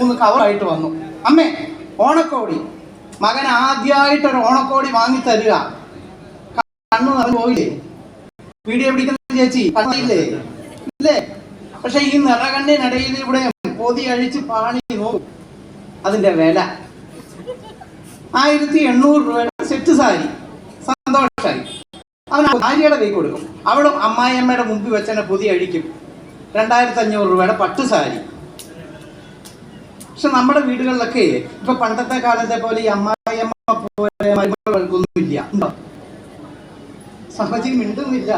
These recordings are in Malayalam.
മൂന്ന് കവറായിട്ട് വന്നു. അമ്മേ ഓണക്കോടി. മകൻ ആദ്യമായിട്ട് ഒരു ഓണക്കോടി വാങ്ങി തരിക കണ്ണു നിറഞ്ഞു പോയില്ലേ? വീഡിയോ പിടിക്കുന്ന ചേച്ചി കണ്ണില്ലേ? ഇല്ലേ? പക്ഷെ ഈ നിറകണ്ണിനിടയിൽ ഇവിടെ പൊതി അഴിച്ച് പാണി നോക്കും. അതിന്റെ വില. ആയിരത്തി എണ്ണൂറ് രൂപയുടെ സെറ്റ് സാരി. സന്തോഷമായി അവൻ ഭാര്യയുടെ കൈ കൊടുക്കും. അവളും അമ്മായിയമ്മയുടെ മുമ്പിൽ വെച്ചെന്നെ പൊതി അഴിക്കും. രണ്ടായിരത്തി അഞ്ഞൂറ് രൂപയുടെ പട്ടു സാരി. പക്ഷെ നമ്മുടെ വീടുകളിലൊക്കെ ഇപ്പൊ പണ്ടത്തെ കാലത്തെ പോലെ ഈ അമ്മായിയമ്മ പോലെ മരുമകൾക്കൊന്നുമില്ല ഉണ്ടോ? സഹജി മിണ്ടുന്നില്ല.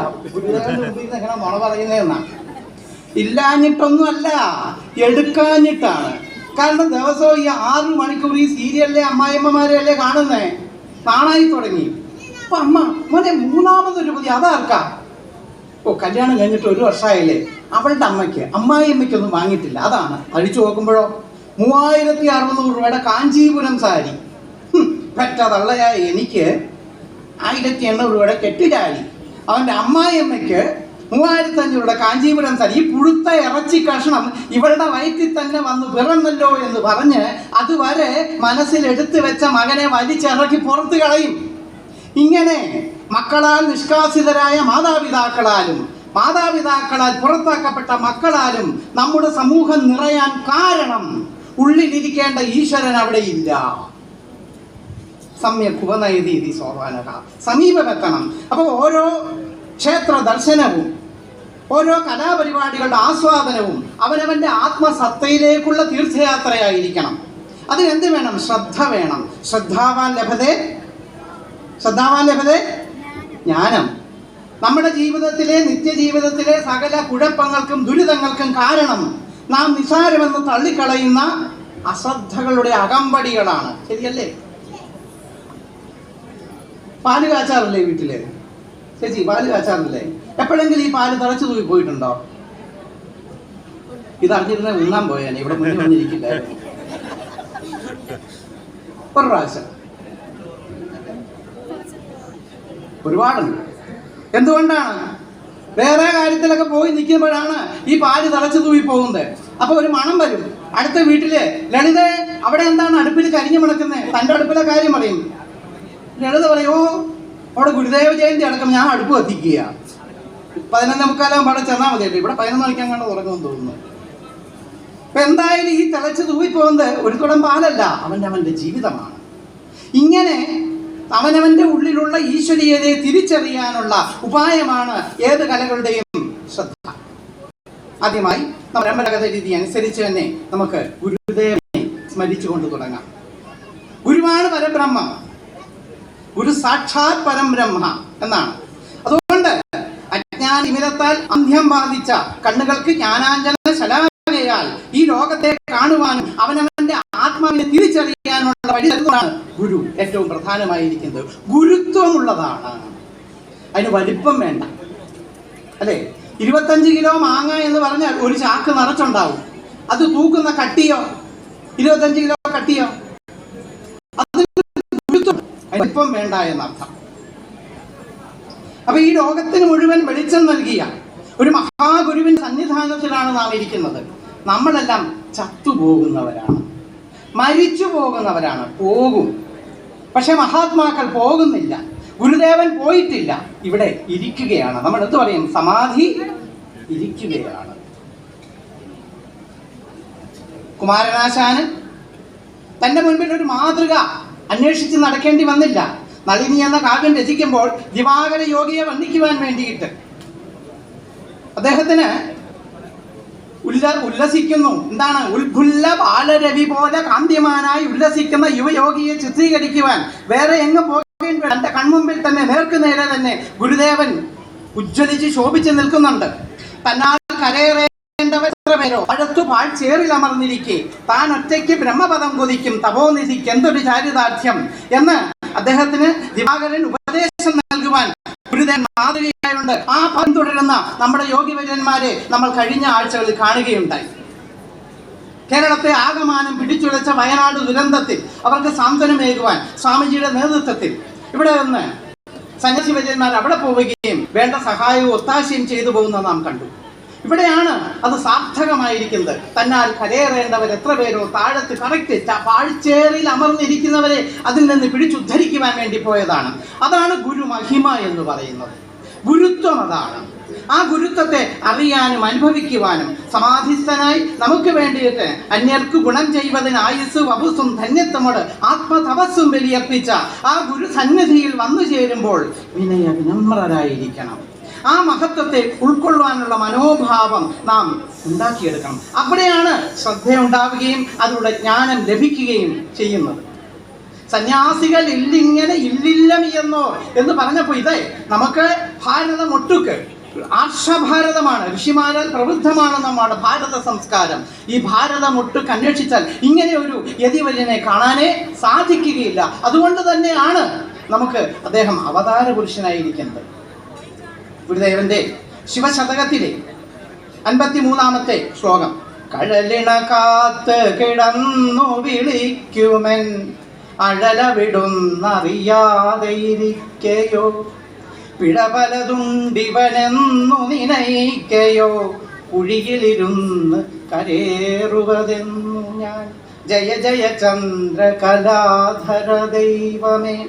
എങ്ങനെ മുള പറയുന്നതെന്നാ ഇല്ലാഞ്ഞിട്ടൊന്നുമല്ല എടുക്കാഞ്ഞിട്ടാണ്. കാരണം ദിവസവും ഈ ആറ് മണിക്കൂർ ഈ സീരിയലിലെ അമ്മായിയമ്മമാരെ അല്ലേ കാണുന്നേ? കാണായി തുടങ്ങി. അപ്പൊ അമ്മ മോനെ മൂന്നാമതൊരു പുതിയ അതാർക്കാ? ഓ കല്യാണം കഴിഞ്ഞിട്ട് ഒരു വർഷമായില്ലേ? അവളുടെ അമ്മയ്ക്ക് അമ്മായിയമ്മയ്ക്കൊന്നും വാങ്ങിയിട്ടില്ല. അതാണ്. അഴിച്ചു നോക്കുമ്പോഴോ? മൂവായിരത്തി അറുന്നൂറ് രൂപയുടെ കാഞ്ചീപുരം സാരി. പറ്റ തള്ളയായ എനിക്ക് ആയിരത്തി എണ്ണൂറ് രൂപയുടെ കെട്ടിലാലി അവന്റെ അമ്മായിയമ്മയ്ക്ക് മൂവായിരത്തി അഞ്ഞൂറ് കാഞ്ചീപുരം സാരി. ഈ പുഴുത്ത ഇറച്ചി കഷ്ണം ഇവളുടെ വയറ്റിൽ തന്നെ വന്ന് പിറന്നല്ലോ എന്ന് പറഞ്ഞ് അതുവരെ മനസ്സിൽ എടുത്തു വെച്ച മകനെ വലിച്ചിറക്കി പുറത്ത് കളയും. ഇങ്ങനെ മക്കളാൽ നിഷ്കാസിതരായ മാതാപിതാക്കളാലും മാതാപിതാക്കളാൽ പുറത്താക്കപ്പെട്ട മക്കളാലും നമ്മുടെ സമൂഹം നിറയാൻ കാരണം ഉള്ളിലിരിക്കേണ്ട ഈശ്വരൻ അവിടെ ഇല്ല. സമ്യക് ഉപനയതീതി സോർവാനക സമീപമെത്തണം. അപ്പോൾ ഓരോ ക്ഷേത്ര ദർശനവും ഓരോ കലാപരിപാടികളുടെ ആസ്വാദനവും അവനവന്റെ ആത്മസത്തയിലേക്കുള്ള തീർത്ഥയാത്രയായിരിക്കണം. അതിന് എന്ത് വേണം? ശ്രദ്ധ വേണം. ശ്രദ്ധാവാൻ ലഭതേ? ശ്രദ്ധാവാൻ ലഭതേ? ജ്ഞാനം. നമ്മുടെ ജീവിതത്തിലെ നിത്യജീവിതത്തിലെ സകല കുഴപ്പങ്ങൾക്കും ദുരിതങ്ങൾക്കും കാരണം നാം നിസാരമെന്ന് തള്ളിക്കളയുന്ന അശ്രദ്ധകളുടെ അകമ്പടികളാണ്. ശരിയല്ലേ? പാൽ കാച്ചാറില്ലേ വീട്ടിൽ? ചേച്ചി പാൽ കാച്ചാറില്ലേ? എപ്പോഴെങ്കിലും ഈ പാൽ തിളച്ചു തൂക്കി പോയിട്ടുണ്ടോ? ഇത് അറിഞ്ഞിരുന്ന ഉണ്ണാൻ പോയാൽ ഇവിടെ മുന്നിൽ വന്നിരിക്കില്ല ഒരു പ്രാവശ്യം. ഒരുപാടുണ്ട്. എന്തുകൊണ്ടാണ്? വേറെ കാര്യത്തിലൊക്കെ പോയി നിൽക്കുമ്പോഴാണ് ഈ പാൽ തിളച്ചു തൂവി പോകുന്നത്. അപ്പൊ ഒരു മണം വരും. അടുത്ത വീട്ടിൽ ലളിത അവിടെ എന്താണ് അടുപ്പിൽ കരിഞ്ഞു മണക്കുന്നത് തന്റെ അടുപ്പിലെ കാര്യം പറയും. ലളിത പറയോ അവിടെ ഗുരുദേവ ജയന്തി അടക്കം ഞാൻ അടുപ്പ് കത്തിക്കുക പതിനൊന്നേ മുക്കാലാകുമ്പോൾ അവിടെ ചെന്നാൽ മതിയല്ലോ. ഇവിടെ പതിനൊന്ന് മണിക്കാൻ കണ്ട് തുടങ്ങുമെന്ന് തോന്നുന്നു. അപ്പൊ എന്തായാലും ഈ തിളച്ച് തൂവിപ്പോകുന്നത് ഒരു കുടം പാലല്ല അവന്റെ അവന്റെ ജീവിതമാണ്. ഇങ്ങനെ അവനവന്റെ ഉള്ളിലുള്ള ഈശ്വരീയതയെ തിരിച്ചറിയാനുള്ള ഉപായമാണ് ഏത് കലകളുടെയും ശ്രദ്ധ. ആദ്യമായി പരമ്പരാഗത രീതി അനുസരിച്ച് തന്നെ നമുക്ക് ഗുരുദേവനെ സ്മരിച്ചുകൊണ്ട് തുടങ്ങാം. ഗുരുവാണ് പരബ്രഹ്മം. ഗുരു സാക്ഷാത് പരംബ്രഹ്മ എന്നാണ്. അതുകൊണ്ട് അജ്ഞാനിമിതത്താൽ അന്ധ്യം ബാധിച്ച കണ്ണുകൾക്ക് ജ്ഞാനാഞ്ജന ശലാകയാൽ ഈ ലോകത്തെ കാണുവാനും അവനവന്റെ ആത്മാവിനെ തിരിച്ചറിയാനുള്ള വഴി തരുന്നതാണ് ഗുരു ഏറ്റവും പ്രധാനമായിരിക്കുന്നത് ഗുരുത്വമുള്ളതാണ്. അതിന് വലിപ്പം വേണ്ട. അല്ലേ? ഇരുപത്തഞ്ച് കിലോ മാങ്ങ എന്ന് പറഞ്ഞാൽ ഒരു ചാക്ക് നിറച്ചുണ്ടാവും. അത് തൂക്കുന്ന കട്ടിയോ? ഇരുപത്തഞ്ച് കിലോ കട്ടിയോ? അത് വലിപ്പം വേണ്ട എന്നർത്ഥം. അപ്പൊ ഈ ലോകത്തിന് മുഴുവൻ വെളിച്ചം നൽകിയ ഒരു മഹാഗുരുവിന്റെ സന്നിധാനത്തിലാണ് നാം ഇരിക്കുന്നത്. നമ്മളെല്ലാം ചത്തുപോകുന്നവരാണ്. മരിച്ചു പോകുന്നവരാണ് പോകും. പക്ഷെ മഹാത്മാക്കൾ പോകുന്നില്ല. ഗുരുദേവൻ പോയിട്ടില്ല. ഇവിടെ ഇരിക്കുകയാണ്. നമ്മൾ എന്ത് പറയും? സമാധി ഇരിക്കുകയാണ്. കുമാരനാശാന് തന്റെ മുൻപിൽ ഒരു മാതൃക അന്വേഷിച്ച് നടക്കേണ്ടി വന്നില്ല. നളിനി എന്ന കാവ്യം രചിക്കുമ്പോൾ ദിവാകര യോഗിയെ വന്ദിക്കുവാൻ വേണ്ടിയിട്ട് അദ്ദേഹത്തിന് ഉല്ല ഉല്ലസിക്കുന്നു. എന്താണ്? ഉൽഭുല്ല ബാലരവി പോലെ കാന്തിമാനായി ഉല്ലസിക്കുന്ന യുവയോഗിയെ ചിത്രീകരിക്കുവാൻ വേറെ എങ്ങും പോകേണ്ടി തന്റെ കൺമുമ്പിൽ തന്നെ നേർക്ക് നേരെ തന്നെ ഗുരുദേവൻ ഉജ്ജ്വലിച്ച് ശോഭിച്ച് നിൽക്കുന്നുണ്ട്. തന്നാൽ എത്ര പേരോ? അടുത്തു പാഴ്ചേറിൽ അമർന്നിരിക്കെ. താൻ ഒറ്റയ്ക്ക് ബ്രഹ്മപദം കൊതിക്കും. തപോനിധിക്ക് എന്തൊരു ചാരിതാർത്ഥ്യം എന്ന് അദ്ദേഹത്തിന് ദിവാകരൻ ഉപദേശം നൽകുവാൻ ഗുരുദേവൻ മാതൃകയായുണ്ട്. ആ പദം തുടരുന്ന നമ്മുടെ യോഗിവര്യന്മാരെ നമ്മൾ കഴിഞ്ഞ ആഴ്ചകളിൽ കാണുകയുണ്ടായി. കേരളത്തെ ആകമാനം പിടിച്ചുലച്ച വയനാട് ദുരന്തത്തിൽ അവർക്ക് സാന്ത്വനമേകുവാൻ സ്വാമിജിയുടെ നേതൃത്വത്തിൽ ഇവിടെ നിന്ന് സന്യാസി വര്യന്മാർ അവിടെ പോവുകയും വേണ്ട സഹായവും ഒത്താശയും ചെയ്തു പോകുന്നത് നാം കണ്ടു. ഇവിടെയാണ് അത് സാർത്ഥകമായിരിക്കുന്നത്. തന്നാൽ കരയേറേണ്ടവർ എത്ര പേരോ താഴത്ത് കറക്റ്റ് പാഴ്ചേറിൽ അമർന്നിരിക്കുന്നവരെ അതിൽ നിന്ന് പിടിച്ചുദ്ധരിക്കുവാൻ വേണ്ടി പോയതാണ്. അതാണ് ഗുരു മഹിമ എന്ന് പറയുന്നത്. ഗുരുത്വം അതാണ്. ആ ഗുരുത്വത്തെ അറിയാനും അനുഭവിക്കുവാനും സമാധിസ്ഥനായി നമുക്ക് വേണ്ടിയിട്ട് അന്യർക്ക് ഗുണം ചെയ്യുന്നതിന് ആയുസ് വപുസും ധന്യത്വമോട് ആത്മതപസ്സും ബലിയർപ്പിച്ച ആ ഗുരു സന്നിധിയിൽ വന്നു ചേരുമ്പോൾ വിനയ വിനമ്രരായിരിക്കണം ആ മഹത്വത്തെ ഉൾക്കൊള്ളുവാനുള്ള മനോഭാവം നാം ഉണ്ടാക്കിയെടുക്കണം. അവിടെയാണ് ശ്രദ്ധയുണ്ടാവുകയും അതിലൂടെ ജ്ഞാനം ലഭിക്കുകയും ചെയ്യുന്നത്. സന്യാസികൾ ഇല്ലിങ്ങനെ ഇല്ലില്ലം എന്നോ എന്ന് പറഞ്ഞപ്പോൾ ഇതേ നമുക്ക് ഭാരതം ഒട്ടുക്ക്. ആർഷഭാരതമാണ് ഋഷിമാരാൽ പ്രബുദ്ധമാണ് നമ്മുടെ ഭാരത സംസ്കാരം. ഈ ഭാരതം ഒട്ടുക്ക് അന്വേഷിച്ചാൽ ഇങ്ങനെ ഒരു യതിവര്യനെ കാണാനേ സാധിക്കുകയില്ല. അതുകൊണ്ട് തന്നെയാണ് നമുക്ക് അദ്ദേഹം അവതാര പുരുഷനായിരിക്കുന്നത് ഗുരുദേവന്റെ ശിവശതകത്തിലെ അൻപത്തിമൂന്നാമത്തെ ശ്ലോകം. കഴലിണ കാത്ത് കിടന്നു വിളിക്കുമൻ അഴല പിഴ ഇരിക്കയോ പിഴപലതുണ്ടിവനെന്നു നിനയിക്കയോ? കുഴിയിലിരുന്ന് കരേറുവതെന്നു ഞാൻ. ജയ ജയ ചന്ദ്രകലാധര ദൈവമേ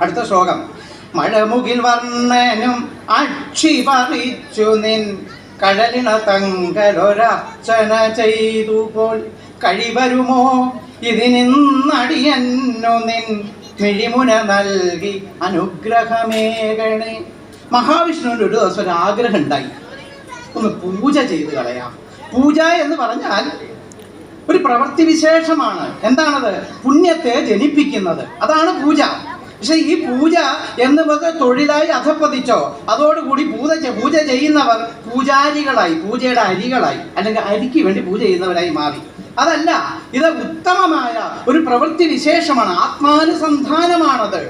അടുത്ത ശ്ലോകം. മഴമുകിൽ വർണനും അക്ഷി പറിച്ചു നിൻ കടലിണ തങ്കലൊരർച്ചന ചെയ്തു പോൽ കഴിവരുമോ ഇതിനിന്നടിയന്നു നിൻ മിഴിമുന നൽകി അനുഗ്രഹമേകണേ. മഹാവിഷ്ണുവിന്റെ ഒരു ദിവസം ഒരു ആഗ്രഹം ഉണ്ടായി. ഒന്ന് പൂജ ചെയ്ത് കളയാം. പൂജ എന്ന് പറഞ്ഞാൽ ഒരു പ്രവൃത്തി വിശേഷമാണ്. എന്താണത്? പുണ്യത്തെ ജനിപ്പിക്കുന്നത്. അതാണ് പൂജ. പക്ഷെ ഈ പൂജ എന്നുള്ളത് തൊഴിലായി അധപ്പതിച്ചോ. അതോടുകൂടി പൂജ പൂജ ചെയ്യുന്നവർ പൂജാരികളായി പൂജയുടെ അരികളായി അല്ലെങ്കിൽ അരിക്ക് വേണ്ടി പൂജ ചെയ്യുന്നവരായി മാറി. അതല്ല ഇത് ഉത്തമമായ ഒരു പ്രവൃത്തി വിശേഷമാണ് ആത്മാനുസന്ധാനമാണത്.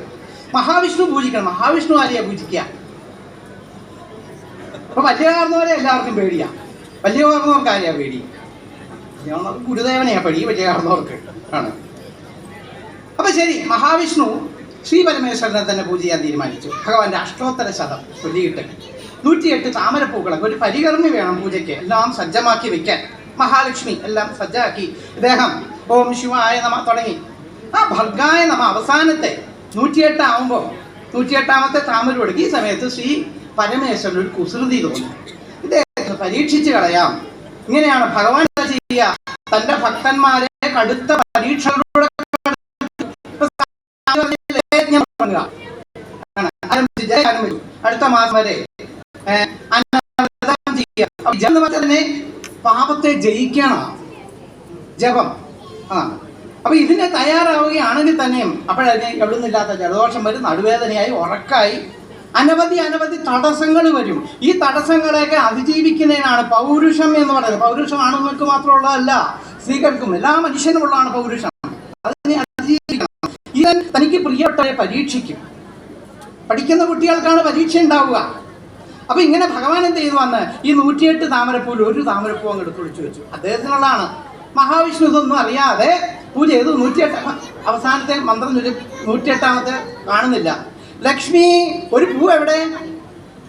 മഹാവിഷ്ണു പൂജിക്കണം മഹാവിഷ്ണു ആരെയാ പൂജിക്കുക. അപ്പൊ വലിയ കാരണവരെ എല്ലാവർക്കും പേടിയാ. വലിയ കാരണവർക്ക് ആരെയാ പേടി. ഗുരുദേവനെയാ പേടി വലിയ കാരണവർക്ക് ആണ്. അപ്പൊ ശരി മഹാവിഷ്ണു ശ്രീ പരമേശ്വരനെ തന്നെ പൂജ ചെയ്യാൻ തീരുമാനിച്ചു. ഭഗവാന്റെ അഷ്ടോത്തര ശതം ചൊല്ലിയിട്ട് നൂറ്റിയെട്ട് താമരപ്പൂക്കളൊക്കെ ഒരു പരികർമ്മി വേണം പൂജയ്ക്ക്. എല്ലാം സജ്ജമാക്കി വെക്കാൻ. മഹാലക്ഷ്മി എല്ലാം സജ്ജാക്കി. ഇദ്ദേഹം ഓം ശിവായ നമ തുടങ്ങി. ആ ഭർഗായ നമ അവസാനത്തെ നൂറ്റിയെട്ടാവുമ്പോൾ നൂറ്റിയെട്ടാമത്തെ താമര ഒടുക്കി. ഈ സമയത്ത് ശ്രീ പരമേശ്വരൻ ഒരു കുസൃതി തോന്നി ഇദ്ദേഹത്തെ പരീക്ഷിച്ചു കളയാം. ഇങ്ങനെയാണ് ഭഗവാൻ ചെയ്യുക? തന്റെ ഭക്തന്മാരെ കടുത്ത പരീക്ഷകളിലൂടെ യജ്ഞം തുടങ്ങുക. അടുത്ത മാസം വരെ. തന്നെ പാപത്തെ ജയിക്കണം. ജപം. ആ അപ്പൊ ഇതിന് തയ്യാറാവുകയാണെങ്കിൽ തന്നെയും അപ്പോഴതിനെ എവിടെ നിന്നില്ലാത്ത ജലദോഷം വരും നടുവേദനയായി ഉറക്കായി. അനവധി അനവധി തടസ്സങ്ങൾ വരും. ഈ തടസ്സങ്ങളെയൊക്കെ അതിജീവിക്കുന്നതിനാണ് പൗരുഷം എന്ന് പറയുന്നത്. പൗരുഷം ആണുങ്ങൾക്ക് മാത്രമുള്ളതല്ല സ്ത്രീകൾക്കും എല്ലാ മനുഷ്യനുമുള്ളതാണ് പൗരുഷം. ഇവൻ തനിക്ക് പ്രിയപ്പെട്ടവരെ പരീക്ഷിക്കും. പഠിക്കുന്ന കുട്ടികൾക്കാണ് പരീക്ഷ ഉണ്ടാവുക. അപ്പൊ ഇങ്ങനെ ഭഗവാൻ എന്ത് ചെയ്തു വന്ന് ഈ നൂറ്റിയെട്ട് താമരപ്പൂവിൽ ഒരു താമരപ്പൂ അങ്ങ് എടുത്ത് വെച്ചു. അദ്ദേഹത്തിനുള്ളതാണ്. മഹാവിഷ്ണു ഇതൊന്നും അറിയാതെ പൂജ ചെയ്തു. നൂറ്റിയെട്ട് അവസാനത്തെ മന്ത്രം ചൊല്ലി നൂറ്റിയെട്ടാമത്തെ കാണുന്നില്ല. ലക്ഷ്മി ഒരു പൂ എവിടെ?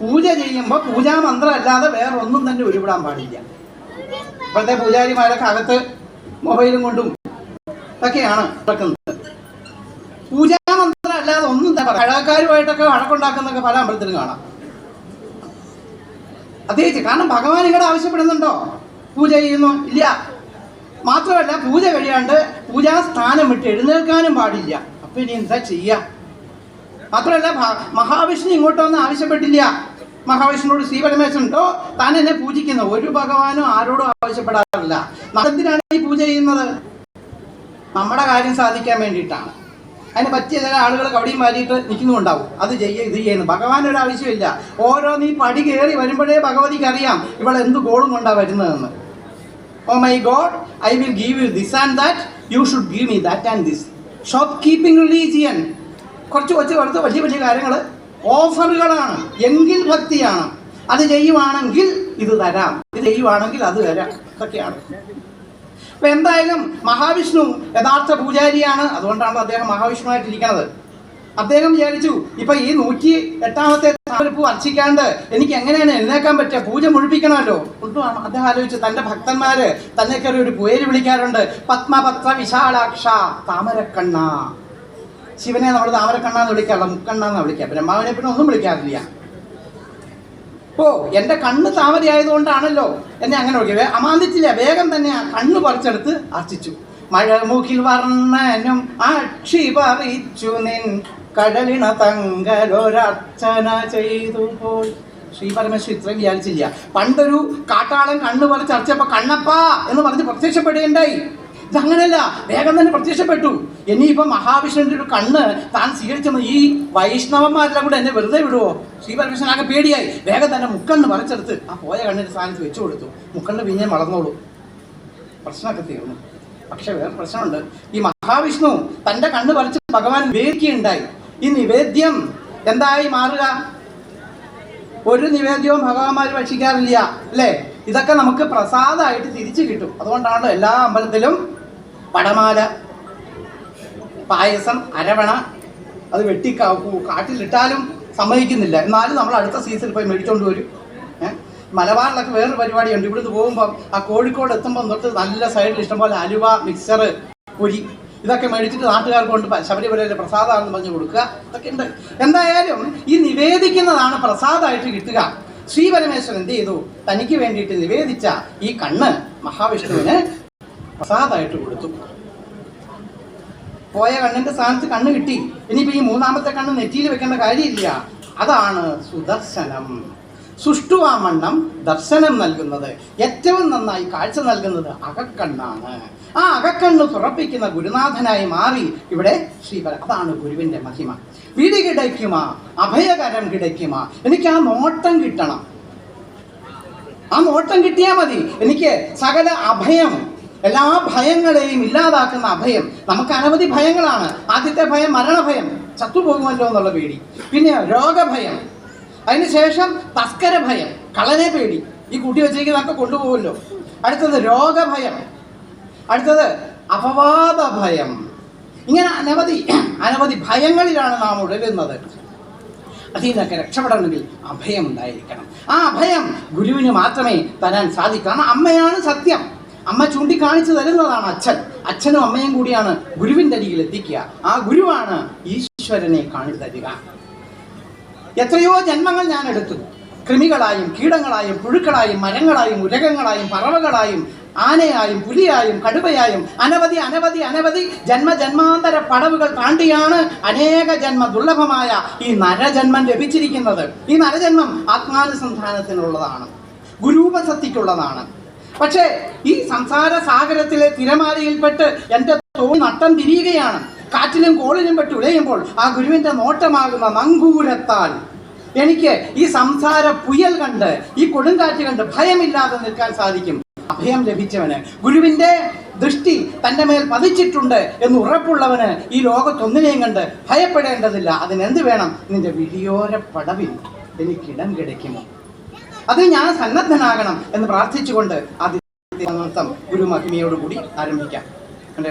പൂജ ചെയ്യുമ്പോൾ പൂജാ മന്ത്രം അല്ലാതെ വേറെ ഒന്നും തന്നെ ഉരുവിടാൻ പാടില്ല. ഇപ്പോഴത്തെ പൂജാരിമാരൊക്കെ അകത്ത് മൊബൈലും കൊണ്ടും ഒക്കെയാണ് നടക്കുന്നത്. പൂജാമന്ത്രം അല്ലാതെ ഒന്നും കഴകക്കാരുമായിട്ടൊക്കെ വഴക്കുണ്ടാക്കുന്നൊക്കെ പല അമ്പലത്തിലും കാണാം. അതേച്ച് കാരണം ഭഗവാൻ ഇങ്ങോട്ട് ആവശ്യപ്പെടുന്നുണ്ടോ? പൂജ ചെയ്യുന്നു? ഇല്ല. മാത്രമല്ല പൂജ കഴിയാണ്ട് പൂജാ സ്ഥാനം വിട്ട് എഴുന്നേൽക്കാനും പാടില്ല. അപ്പൊ ഇനി എന്താ ചെയ്യാം? മാത്രമല്ല മഹാവിഷ്ണു ഇങ്ങോട്ടൊന്നും ആവശ്യപ്പെട്ടില്ല. മഹാവിഷ്ണുവോട് ശ്രീ പരമേശ്വരനുണ്ടോ താൻ എന്നെ പൂജിക്കുന്നു. ഒരു ഭഗവാനും ആരോടും ആവശ്യപ്പെടാറില്ല. എന്തിനാണ് ഈ പൂജ ചെയ്യുന്നത്? നമ്മുടെ കാര്യം സാധിക്കാൻ വേണ്ടിയിട്ടാണ്. അതിന് പറ്റിയ ചില ആളുകൾ കവടിയും മാറ്റിയിട്ട് നിൽക്കുന്നുണ്ടാവും. അത് ചെയ്യ ഇത് ചെയ്യുന്നു ഭഗവാൻ ഒരു ആവശ്യമില്ല. ഓരോ നീ പടി കയറി വരുമ്പോഴേ ഭഗവതിക്ക് അറിയാം ഇവിടെ എന്ത് ഗോളും കൊണ്ടാണ് വരുന്നതെന്ന്. ഓ my god I will give you this and that you should give me that and this shop keeping religion കുറച്ച് കുറച്ച് കുറച്ച് വലിയ വലിയ കാര്യങ്ങൾ ഓഫറുകളാണ്. എങ്കിൽ ഭക്തിയാണ്. അത് ചെയ്യുവാണെങ്കിൽ ഇത് തരാം. ഇത് ചെയ്യുവാണെങ്കിൽ അത് തരാം. ഇതൊക്കെയാണ്. അപ്പൊ എന്തായാലും മഹാവിഷ്ണു യഥാർത്ഥ പൂജാരിയാണ്. അതുകൊണ്ടാണ് അദ്ദേഹം മഹാവിഷ്ണുവായിട്ടിരിക്കുന്നത്. അദ്ദേഹം വിചാരിച്ചു ഇപ്പൊ ഈ നൂറ്റി എട്ടാമത്തെ പൂ അർച്ചിക്കാണ്ട് എനിക്ക് എങ്ങനെയാണ് എഴുന്നേക്കാൻ പറ്റുക? പൂജ മുഴിപ്പിക്കണമല്ലോ. ഒട്ടും അദ്ദേഹം ആലോചിച്ച്. തന്റെ ഭക്തന്മാര് തന്നെ കയറി ഒരു പേര് വിളിക്കാറുണ്ട്. പത്മപത്ര വിശാലാക്ഷ താമരക്കണ്ണ. ശിവനെ നമ്മൾ താമരക്കണ്ണ എന്ന് വിളിക്കാറില്ല മുക്കണ്ണ എന്ന് വിളിക്കാം. ബ്രഹ്മാവിനെ പിന്നെ ഒന്നും വിളിക്കാറില്ല. ഓ എന്റെ കണ്ണ് താമരയായതുകൊണ്ടാണല്ലോ എന്നെ അങ്ങനെ നോക്കിയത്. അമാന്തിച്ചില്ല വേഗം തന്നെ ആ കണ്ണ് പറിച്ചെടുത്ത് അർച്ചിച്ചു. മഴമുഖിൽ വർണനും അക്ഷി പറിച്ചു നിൻ കടലിണ തങ്കലൊരർച്ചന ചെയ്തു പോയി ശ്രീ പരമേശ്വരി ഇത്രയും വിചാരിച്ചില്ല. പണ്ടൊരു കാട്ടാളൻ കണ്ണ് പറിച്ചർച്ചപ്പോൾ കണ്ണപ്പ എന്ന് പറഞ്ഞ് പ്രത്യക്ഷപ്പെടുകയുണ്ടായി. ഇതങ്ങനല്ല വേഗം തന്നെ പ്രത്യക്ഷപ്പെട്ടു. ഇനിയിപ്പോ മഹാവിഷ്ണുവിന്റെ ഒരു കണ്ണ് താൻ സ്വീകരിച്ചെന്ന് ഈ വൈഷ്ണവന്മാരുടെ കൂടെ എന്നെ വെറുതെ വിടുവോ? ശ്രീ പരമേശ്വരൻ ആകെ പേടിയായി. വേഗം തന്നെ മുക്കണ്ണ് പറിച്ചെടുത്ത് ആ പോയ കണ്ണിന്റെ സ്ഥാനത്ത് വെച്ചു കൊടുത്തു. മുക്കണ്ണ് പിന്നെ വളർന്നോളൂ. പ്രശ്നമൊക്കെ തീർന്നു. പക്ഷെ വേറെ പ്രശ്നമുണ്ട്. ഈ മഹാവിഷ്ണു തന്റെ കണ്ണ് പറിച്ച് ഭഗവാൻ നിവേദിക്കുകയുണ്ടായി. ഈ നിവേദ്യം എന്തായി മാറുക? ഒരു നിവേദ്യവും ഭഗവാന്മാർ ഭക്ഷിക്കാറില്ല അല്ലേ? ഇതൊക്കെ നമുക്ക് പ്രസാദമായിട്ട് തിരിച്ചു കിട്ടും. അതുകൊണ്ടാണല്ലോ എല്ലാ അമ്പലത്തിലും പടമാല പായസം അരവണ അത് വെട്ടി കാട്ടിലിട്ടാലും സമ്മതിക്കുന്നില്ല. എന്നാലും നമ്മൾ അടുത്ത സീസണിൽ പോയി മേടിച്ചുകൊണ്ട് വരും. മലബാറിലൊക്കെ വേറൊരു പരിപാടിയുണ്ട്. ഇവിടുന്ന് പോകുമ്പോൾ ആ കോഴിക്കോട് എത്തുമ്പോൾ തൊട്ട് നല്ല സൈഡിൽ ഇഷ്ടംപോലെ അലുവ മിക്സർ പൊരി ഇതൊക്കെ മേടിച്ചിട്ട് നാട്ടുകാർക്ക് കൊണ്ട് ശബരിമലയിലെ പ്രസാദമാണെന്ന് പറഞ്ഞ് കൊടുക്കുക. ഇതൊക്കെ ഉണ്ട്. എന്തായാലും ഈ നിവേദിക്കുന്നതാണ് പ്രസാദമായിട്ട് കിട്ടുക. ശ്രീപരമേശ്വരൻ എന്ത് ചെയ്തു? തനിക്ക് വേണ്ടിയിട്ട് നിവേദിച്ച ഈ കണ്ണ് മഹാവിഷ്ണുവിന് പ്രസാദമായിട്ട് കൊടുത്തു. പോയ കണ്ണിന്റെ സ്ഥാനത്ത് കണ്ണ് കിട്ടി. ഇനിയിപ്പോ ഈ മൂന്നാമത്തെ കണ്ണ് നെറ്റിയിൽ വെക്കേണ്ട കാര്യമില്ല. അതാണ് സുദർശനം. സുഷ്ടുവാമണ്ണം ദർശനം നൽകുന്നത്. ഏറ്റവും നന്നായി കാഴ്ച നൽകുന്നത് അകക്കണ്ണാണ്. ആ അകക്കണ്ണ് തുറപ്പിക്കുന്ന ഗുരുനാഥനായി മാറി ഇവിടെ ശ്രീപര അതാണ് ഗുരുവിന്റെ മഹിമ. വീട് കിടയ്ക്കുമാ അഭയകരം കിടയ്ക്കുമാ. എനിക്ക് ആ നോട്ടം കിട്ടണം. ആ നോട്ടം കിട്ടിയാൽ മതി. എനിക്ക് സകല അഭയം എല്ലാ ഭയങ്ങളെയും ഇല്ലാതാക്കുന്ന അഭയം നമുക്ക് അനവധി ഭയങ്ങളാണ്. ആദ്യത്തെ ഭയം മരണഭയം. ചത്തുപോകുമല്ലോ എന്നുള്ള പേടി. പിന്നെ രോഗഭയം. അതിനുശേഷം തസ്കര ഭയം കളനെ പേടി. ഈ കൂട്ടി വെച്ചേക്കുന്നതൊക്കെ കൊണ്ടുപോകുമല്ലോ. അടുത്തത് രോഗഭയം. അടുത്തത് അപവാദ ഭയം ഇങ്ങനെ അനവധി അനവധി ഭയങ്ങളിലാണ് നാം ഉഴലുന്നത് അതിൽ നിന്നൊക്കെ രക്ഷപ്പെടണമെങ്കിൽ അഭയം ഉണ്ടായിരിക്കണം. ആ അഭയം ഗുരുവിന് മാത്രമേ തരാൻ സാധിക്കൂ. കാരണം അമ്മയാണ് സത്യം. അമ്മ ചൂണ്ടിക്കാണിച്ചു തരുന്നതാണ് അച്ഛൻ? അച്ഛനും അമ്മയും കൂടിയാണ് ഗുരുവിന്റെ അരികിൽ എത്തിക്കുക. ആ ഗുരുവാണ് ഈശ്വരനെ കാണിച്ചു തരിക. എത്രയോ ജന്മങ്ങൾ ഞാൻ എടുത്തു. കൃമികളായും കീടങ്ങളായും പുഴുക്കളായും മരങ്ങളായും ഉരകങ്ങളായും പറവകളായും ആനയായും പുലിയായും കടുവയായും അനവധി അനവധി അനവധി ജന്മ ജന്മാന്തര പടവുകൾ താണ്ടിയാണ് അനേക ജന്മ ദുർലഭമായ ഈ നരജന്മം ലഭിച്ചിരിക്കുന്നത്. ഈ നരജന്മം ആത്മാനുസന്ധാനത്തിനുള്ളതാണ്. ഗുരൂപസത്തിക്കുള്ളതാണ് പക്ഷേ ഈ സംസാര സാഗരത്തിലെ തിരമാലയിൽപ്പെട്ട് എന്റെ തോണി നട്ടം തിരിയുകയാണ്. കാറ്റിലും കോളിലും പെട്ട് ഉലയുമ്പോൾ ആ ഗുരുവിന്റെ നോട്ടമാകുന്ന നങ്കൂരത്താൽ. എനിക്ക് ഈ സംസാര പുയൽ കണ്ട് ഈ കൊടുങ്കാറ്റ് കണ്ട് ഭയമില്ലാതെ നിൽക്കാൻ സാധിക്കും. അഭയം ലഭിച്ചവന് ഗുരുവിന്റെ ദൃഷ്ടി തന്റെ മേൽ പതിച്ചിട്ടുണ്ട് എന്ന് ഉറപ്പുള്ളവന് ഈ ലോകത്തൊന്നിനെയും കണ്ട് ഭയപ്പെടേണ്ടതില്ല. അതിനെന്ത് വേണം? നിന്റെ വിളിയോര പടവിൽ എനിക്കിടം കിടക്കുമോ അത് ഞാൻ സന്നദ്ധനാകണം എന്ന് പ്രാർത്ഥിച്ചുകൊണ്ട് ആദ്യത്തെ ഗുരു മഹിമയോടുകൂടി ആരംഭിക്കാം.